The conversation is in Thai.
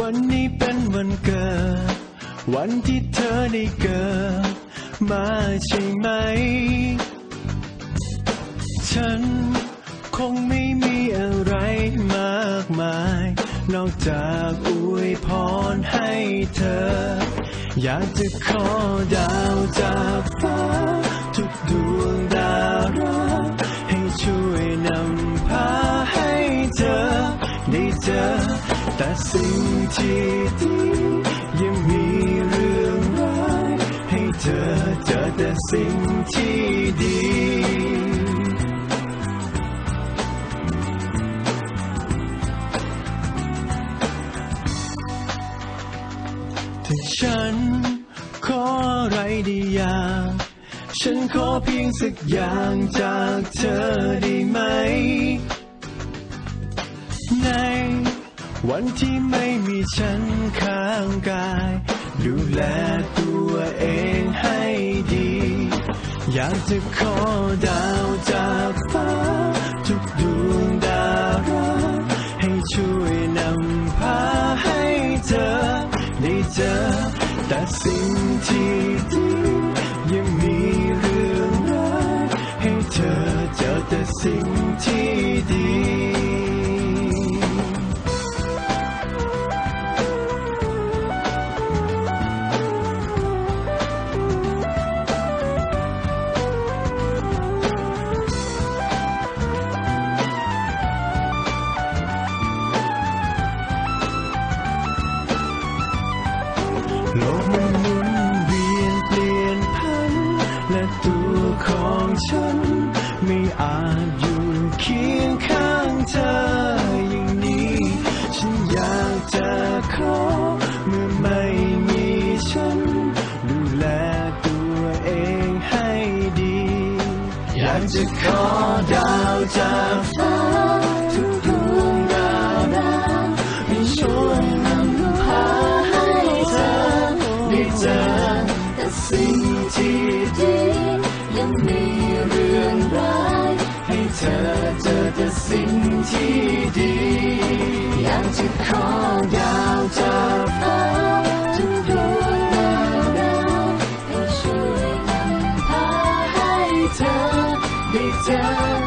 วันนี้เกิด วันที่เธอได้เกิด มาใช่ไหม ฉันคงไม่มีอะไรมากมาย นอกจากอวยพรให้เธอ อยากจะขอดาวจากฟ้า ทุกดวงดาวรักให้ช่วยนำพาให้เธอได้เจอ แต่สิ่งที่ดียังมีเรื่องร้ายให้เธอเจอแต่สิ่งที่ดีถ้าฉันขออะไรดีอย่าง ฉันขอเพียงสักอย่างจากเธอ วันที่ไม่มีฉันข้างกาย ดูแลตัวเองให้ดี อยากจะขอดาวจากฟ้า ทุกดวงดารักให้ช่วยนำพาให้เธอ ได้เจอแต่สิ่งที่ดีากจะขอดาวจากฟ้าทุกดวงดาวรักให้ช่วยนำพาให้เธอได้เจอแต่สิ่งที่ดียังมีเรื่องร้ายให้เธอเจอแต่สิ่งที่ดีอยากจะขอดาวจาก We tell.